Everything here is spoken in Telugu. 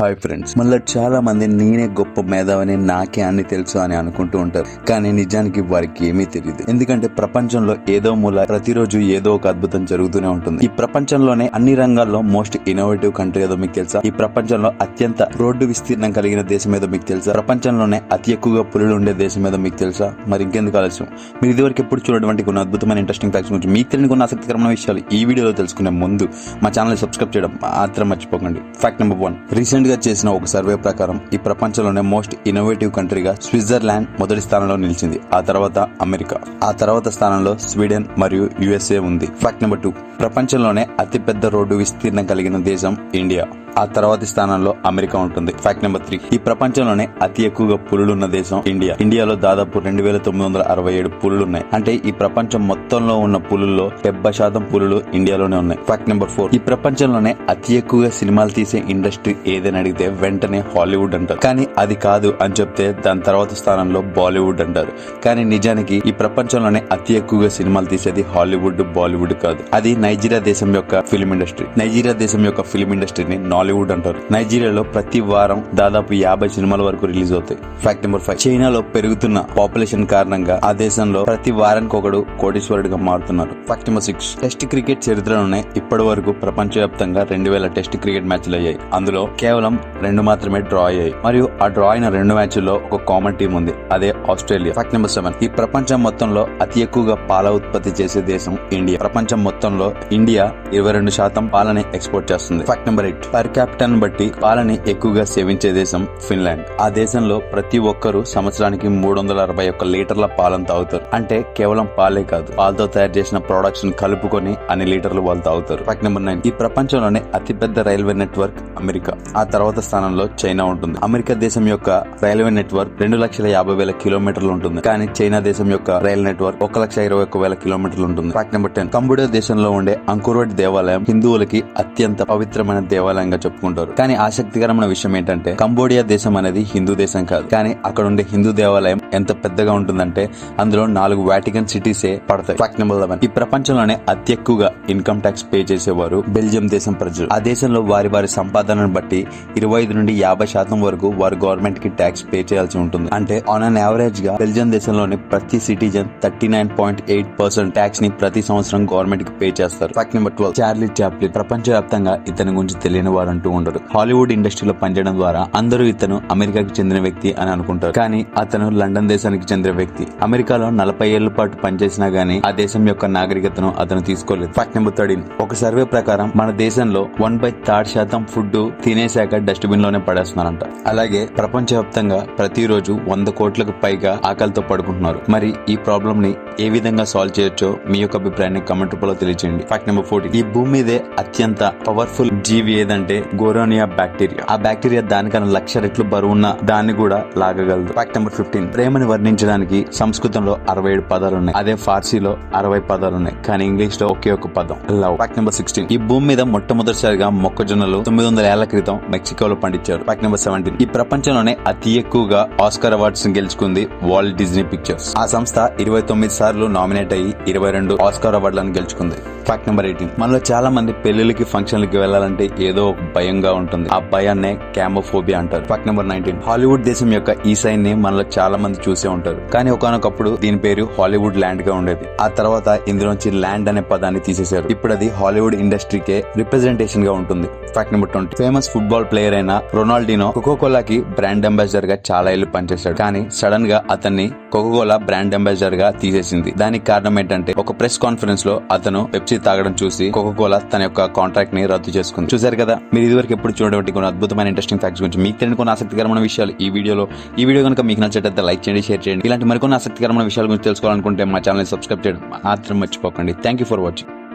హాయ్ ఫ్రెండ్స్ మళ్ళీ చాలా మంది నేనే గొప్ప మేధావని నాకే అన్ని తెలుసు అని అనుకుంటూ ఉంటారు. కానీ నిజానికి వారికి ఏమీ తెలియదు ఎందుకంటే ప్రపంచంలో ఏదో మూల ప్రతిరోజు ఏదో ఒక అద్భుతం జరుగుతూనే ఉంటుంది. ఈ ప్రపంచంలోనే అన్ని రంగాల్లో మోస్ట్ ఇన్నోవేటివ్ కంట్రీ ఏదో మీకు తెలుసా? ఈ ప్రపంచంలో అత్యంత రోడ్డు విస్తీర్ణం కలిగిన దేశం ఏదో మీకు తెలుసా? ప్రపంచంలోనే అతి ఎక్కువగా పులులు ఉండే దేశం ఏదో మీకు తెలుసా? మరి ఇంకెందుకు ఆలస్యం? మీరు ఇదివరకు ఎప్పుడు చూడటువంటి కొన్ని అద్భుతమైన ఇంట్రెస్టింగ్ ఫ్యాక్ట్స్ గురించి మీకు తెలియని కొన్ని ఆసక్తికరమైన విషయాలు ఈ వీడియోలో తెలుసుకునే ముందు మా ఛానల్ సబ్స్క్రైబ్ చేయడం మాత్రం మర్చిపోకండి. ఫ్యాక్ట్ నెంబర్ వన్ రీసెంట్ గా చేసిన ఒక సర్వే ప్రకారం ఈ ప్రపంచంలోనే మోస్ట్ ఇన్నోవేటివ్ కంట్రీగా స్విట్జర్లాండ్ మొదటి స్థానంలో నిలిచింది ఆ తర్వాత అమెరికా. ఆ తర్వాత స్థానంలో స్వీడన్ మరియు యుఎస్ఏ ఉంది. ఫ్యాక్ట్ నెంబర్ టూ ప్రపంచంలోనే అతిపెద్ద రోడ్డు విస్తీర్ణం కలిగిన దేశం ఇండియా. ఆ తర్వాతి స్థానంలో అమెరికా ఉంటుంది. ఫ్యాక్ట్ నెంబర్ త్రీ ఈ ప్రపంచంలోనే అతి ఎక్కువగా పులులు ఉన్న దేశం ఇండియా. ఇండియాలో దాదాపు రెండు వేల తొమ్మిది వందల అరవై ఏడు పులులు ఉన్నాయి అంటే ఈ ప్రపంచం మొత్తంలో ఉన్న పులుల్లో డెబ్బై శాతం పులులు ఇండియాలోనే ఉన్నాయి. ఫ్యాక్ట్ నెంబర్ ఫోర్ ఈ ప్రపంచంలోనే అతి ఎక్కువగా సినిమాలు తీసే ఇండస్ట్రీ ఏదని అడిగితే వెంటనే హాలీవుడ్ అంటారు. కానీ అది కాదు అని చెప్తే దాని తర్వాత స్థానంలో బాలీవుడ్ అంటారు. కానీ నిజానికి ఈ ప్రపంచంలోనే అతి ఎక్కువగా సినిమాలు తీసేది హాలీవుడ్ బాలీవుడ్ కాదు. అది నైజీరియా దేశం యొక్క ఫిలిం ఇండస్ట్రీ నైజీరియా దేశం యొక్క ఫిలిం ఇండస్ట్రీని నాలీవుడ్ అంటారు. నైజీరియాలో ప్రతి వారం దాదాపు యాభై సినిమాల వరకు రిలీజ్ అవుతాయి. ఫ్యాక్ట్ నెంబర్ ఫైవ్ చైనాలో పెరుగుతున్న పాపులేషన్ కారణంగా ఆ దేశంలో ప్రతి వారానికి ఒకడు కోటీశ్వరుడిగా మారుతున్నారు. Fact number six test cricket చరిత్రలోనే ఇప్పటి వరకు ప్రపంచవ్యాప్తంగా రెండు వేల టెస్ట్ క్రికెట్ మ్యాచ్లు అయ్యాయి. అందులో కేవలం రెండు మాత్రమే డ్రా అయ్యాయి. మరియు ఆ డ్రా అయిన రెండు మ్యాచ్ల్లో ఒక కామన్ టీం ఉంది. అదే ఆస్ట్రేలియా. ఫ్యాక్ట్ నెంబర్ సెవెన్ ఈ ప్రపంచం మొత్తంలో అతి ఎక్కువగా పాల ఉత్పత్తి చేసే దేశం ఇండియా. ప్రపంచం మొత్తంలో ఇండియా ఇరవై రెండు శాతం పాలని ఎక్స్పోర్ట్ చేస్తుంది. Fact number eight per capital బట్టి పాలని ఎక్కువగా సేవించే దేశం ఫిన్లాండ్. ఆ దేశంలో ప్రతి ఒక్కరూ సంవత్సరానికి మూడు వందల అరవై ఒక్క లీటర్ల పాలను తాగుతారు. అంటే కేవలం పాలే కాదు పాలతో తయారు చేసిన ప్రొడక్ట్స్ కలుపుకొని అన్ని లీటర్లు వాళ్ళు తాగుతారు. ఫ్యాక్ట్ నెంబర్ నైన్ ఈ ప్రపంచంలోనే అతిపెద్ద రైల్వే నెట్వర్క్ అమెరికా. ఆ తర్వాత స్థానంలో చైనా ఉంటుంది. అమెరికా దేశం యొక్క రైల్వే నెట్వర్క్ రెండు లక్షల యాభై వేల కిలోమీటర్లు ఉంటుంది. కానీ చైనా దేశం యొక్క రైల్ నెట్వర్క్ ఒక లక్ష ఇరవై ఒక్క వేల కిలోమీటర్లు ఉంటుంది. ఫ్యాక్ట్ నెంబర్ టెన్ కంబోడియా దేశంలో ఉండే అంకుర్వట్ దేవాలయం హిందువులకి అత్యంత పవిత్రమైన దేవాలయంగా చెప్పుకుంటారు. కానీ ఆసక్తికరమైన విషయం ఏంటంటే కంబోడియా దేశం అనేది హిందూ దేశం కాదు. కానీ అక్కడ ఉండే హిందూ దేవాలయం ఎంత పెద్దగా ఉంటుందంటే అందులో నాలుగు వాటికన్ సిటీసే పడతాయి. ఫ్యాక్ట్ నెంబర్ లెవెన్ ఈ ప్రపంచంలోనే అతి ఎక్కువగా ఇన్కమ్ ట్యాక్స్ పే చేసేవారు బెల్జియం దేశం ప్రజలు. ఆ దేశంలో వారి వారి సంపాదనను బట్టి ఇరవై ఐదు నుండి యాభై శాతం వరకు వారు గవర్నమెంట్కి ట్యాక్స్ పే చేయాల్సి ఉంటుంది. అంటే ఆన్ అన్ యావరేజ్గా బెల్జియం దేశంలోని ప్రతి citizen thirty nine point eight percent ట్యాక్స్ని ప్రతి సంవత్సరం గవర్నమెంట్కి పే చేస్తారు. Fact number twelve Charlie Chaplin ప్రపంచ వ్యాప్తంగా ఇతని గురించి తెలియని వారు అంటూ ఉండరు హాలీవుడ్ ఇండస్ట్రీలో పనిచేయడం ద్వారా అందరూ ఇతను అమెరికాకి చెందిన వ్యక్తి అని అనుకుంటారు. కానీ అతను లండన్ దేశానికి చెందిన వ్యక్తి. అమెరికాలో నలభై ఏళ్ళ పాటు పనిచేసినా గానీ ఆ దేశం యొక్క నాగరికతను అతను తీసుకోలేదు. ఫ్యాక్ట్ నెంబర్ థర్టీన్ ఒక సర్వే ప్రకారం మన దేశంలో వన్ బై థర్డ్ శాతం ఫుడ్ తినేశాక డస్ట్బిన్లోనే పడేస్తున్నారంట. అలాగే ప్రపంచవ్యాప్తంగా ప్రతిరోజు వంద కోట్లకు పైగా ఆకలితో పడుకుంటున్నారు. మరి ఈ ప్రాబ్లం ని ఏ విధంగా సాల్వ్ చేయొచ్చో మీ యొక్క అభిప్రాయాన్ని కమెంట్ రూపంలో తెలియజేయండి ఫ్యాక్ట్ నెంబర్ ఫోర్టీ ఈ భూమి మీదే అత్యంత పవర్ఫుల్ జీవి ఏదంటే గోరోనియా బ్యాక్టీరియా ఆ బ్యాక్టీరియా దానికన్నా లక్ష రెట్లు బరువున్న దాన్ని కూడా లాగగలదు. ఫ్యాక్ట్ నెంబర్ ఫిఫ్టీన్ ప్రేమని వర్ణించడానికి సంస్కృతంలో అరవై ఏడు పదాలు ఉన్నాయి. అదే ఫార్సీలో అరవై పదాలు ఉన్నాయి. కానీ ఇంగ్లీష్లో ఒకే ఒక పదం. లవ్ ఫ్యాక్ట్ నెంబర్ సిక్స్టీన్ ఈ భూమి మీద మొట్టమొదటిసారిగా మొక్కజొన్నలు తొమ్మిది వందల ఏళ్ళ క్రితం మెక్సికోలో పండించారు. ఫ్యాక్ట్ నెంబర్ సెవెంటీన్ ఈ ప్రపంచంలోనే అతి ఎక్కువగా ఆస్కర్ అవార్డ్స్ గెలుచుకుంది వాల్ట్ డిజ్నీ పిక్చర్స్ ఆ సంస్థ ఇరవై తొమ్మిది సార్లు నామినేట్ అయ్యి ఇరవై రెండు ఆస్కార్ అవార్డులను గెలుచుకుంది. ఫ్యాక్ట్ నెంబర్ ఎయిటీన్ మనలో చాలా మంది పెళ్ళిళ్ళకి ఫంక్షన్లకి వెళ్ళాలంటే ఏదో ఒక భయంగా ఉంటుంది. ఆ భయాన్నే క్యామోఫోబియా అంటారు. ఫ్యాక్ట్ నెంబర్ నైన్టీన్ హాలీవుడ్ దేశం యొక్క ఈ సైన్ని మనలో చాలా మంది చూసే ఉంటారు. కానీ ఒకనొకప్పుడు దీని పేరు హాలీవుడ్ ల్యాండ్గా ఉండేది. ఆ తర్వాత ఇందులోంచి ల్యాండ్ అనే పదాన్ని తీసేశారు. ఇప్పుడు అది హాలీవుడ్ ఇండస్ట్రీకే రిప్రజెంటేషన్గా ఉంటుంది. Fact number twenty famous football player అయిన రొనాల్డినో కోకోకోలాకి బ్రాండ్ అంబాసిడర్గా చాలా ఏళ్ళు పనిచేశాడు. కానీ సడన్గా అతన్ని కోకోకోలా బ్రాండ్ అంబాసిడర్గా తీసేసింది. దానికి కారణం ఏంటంటే ఒక ప్రెస్ కాన్ఫరెన్స్లో అతను పెప్సీ తాగడం చూసి కోకోకోలా తన యొక్క కాంట్రాక్ట్ని రద్దు చేసుకుంది. చూసారు కదా? మీరు ఇదివరకు ఎప్పుడు చూడటువంటి కొన్ని అద్భుతమైన ఇంట్రెస్టింగ్ ఫ్యాక్ట్స్ గురించి మీకు తెలియని కొన్ని ఆసక్తికరమైన విషయాలు ఈ వీడియోలో. ఈ వీడియో కనుక మీకు నచ్చేటట్టు లైక్ చేయండి షేర్ చేయండి. ఇలాంటి మరికొన్ని ఆసక్తికరమైన విషయాల గురించి తెలుసుకోవాలనుకుంటే మా ఛానల్ సబ్స్క్రైబ్ చేయడం మాత్రం మర్చిపోకండి. Thank you for watching